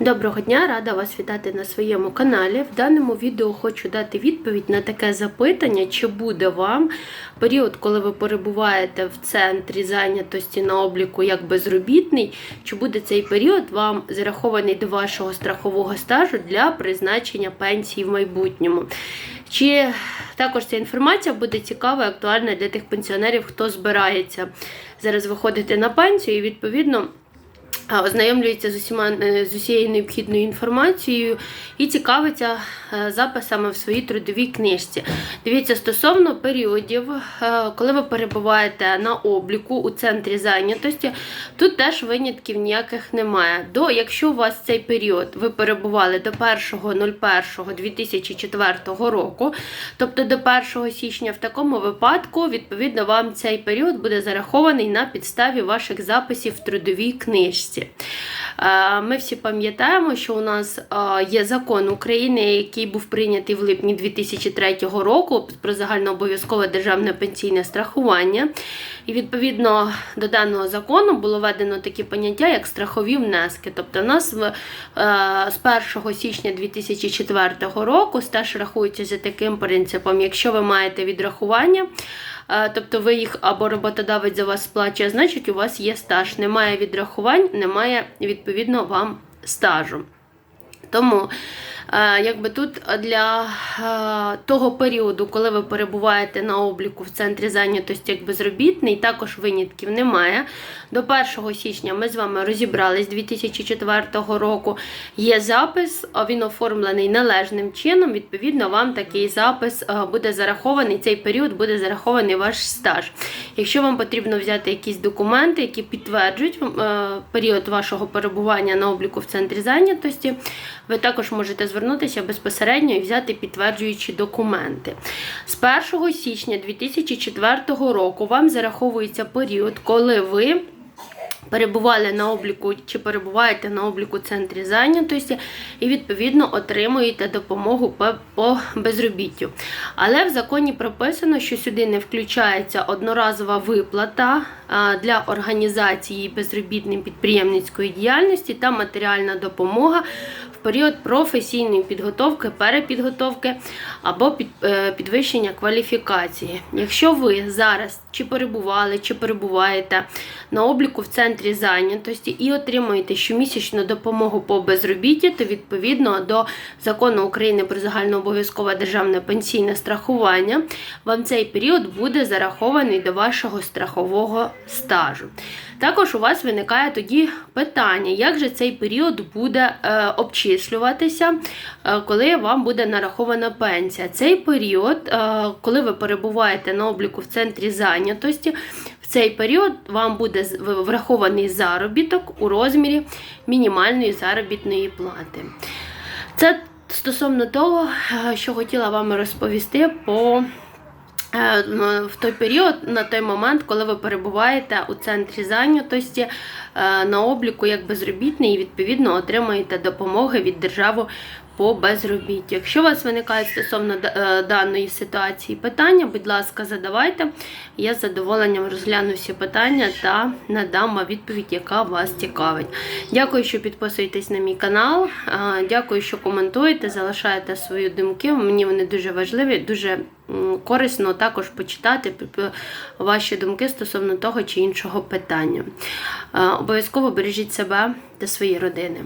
Доброго дня, рада вас вітати на своєму каналі. В даному відео хочу дати відповідь на таке запитання, чи буде вам період, коли ви перебуваєте в центрі зайнятості на обліку як безробітний, чи буде цей період вам зарахований до вашого страхового стажу для призначення пенсії в майбутньому. Чи також ця інформація буде цікава і актуальна для тих пенсіонерів, хто збирається зараз виходити на пенсію і відповідно. Ознайомлюється з усіма е, з усією необхідною інформацією і цікавиться е, записами в своїй трудовій книжці. Дивіться, стосовно періодів, е, коли ви перебуваєте на обліку у центрі зайнятості, тут теж винятків ніяких немає. До, Якщо у вас цей період ви перебували до 1.01.2004 року, тобто до 1 січня, в такому випадку, відповідно, вам цей період буде зарахований на підставі ваших записів в трудовій книжці. Е, Ми всі пам'ятаємо, що у нас е, є закон України, який був прийнятий в липні 2003 року про загальнообов'язкове державне пенсійне страхування. І відповідно до даного закону було введено такі поняття, як страхові внески. Тобто, у нас е, з 1 січня 2004 року стаж рахується за таким принципом, якщо ви маєте відрахування. Тобто ви їх або роботодавець за вас сплачує, значить у вас є стаж. Немає відрахувань, немає відповідно вам стажу. Тому, якби тут для е, того періоду, коли ви перебуваєте на обліку в центрі зайнятості як безробітний, також винятків немає. До 1 січня ми з вами розібрались 2004 року. Є запис, він оформлений належним чином. Відповідно, вам такий запис е, буде зарахований. Цей період буде зарахований ваш стаж. Якщо вам потрібно взяти якісь документи, які підтверджують е, період вашого перебування на обліку в центрі зайнятості, ви також можете звернутися безпосередньо і взяти підтверджуючі документи. З 1 січня 2004 року вам зараховується період, коли ви. Перебували на обліку чи перебуваєте на обліку центрі зайнятості і відповідно отримуєте допомогу по, по безробіттю. Але в законі прописано, що сюди не включається одноразова виплата для організації безробітним підприємницької діяльності та матеріальна допомога період професійної підготовки, перепідготовки або е, підвищення кваліфікації. Якщо ви зараз чи перебували, чи перебуваєте на обліку в центрі зайнятості і отримуєте щомісячну допомогу по безробітті, то відповідно до закону України про загальнообов'язкове державне пенсійне страхування вам цей період буде зарахований до вашого страхового стажу. Також у вас виникає тоді питання, як же цей період буде е, обчислюватися, е, коли вам буде нарахована пенсія. Цей період, е, коли ви перебуваєте на обліку в центрі зайнятості, в цей період вам буде врахований заробіток у розмірі мінімальної заробітної плати. Це стосовно того, е, що хотіла вам розповісти по в той період, на той момент, коли ви перебуваєте у центрі зайнятості е, на обліку як безробітний, і відповідно отримуєте допомоги від держави по безробіттю. Якщо у вас виникають стосовно е, даної ситуації питання, будь ласка, задавайте. Я з задоволенням розгляну всі питання та надам вам відповідь, яка вас цікавить. Дякую, що підписуєтесь на мій канал. Е, Дякую, що коментуєте, залишаєте свої думки. Мені вони дуже важливі, дуже корисно також почитати ваші думки стосовно того чи іншого питання. Е, Обов'язково бережіть себе та свої родини.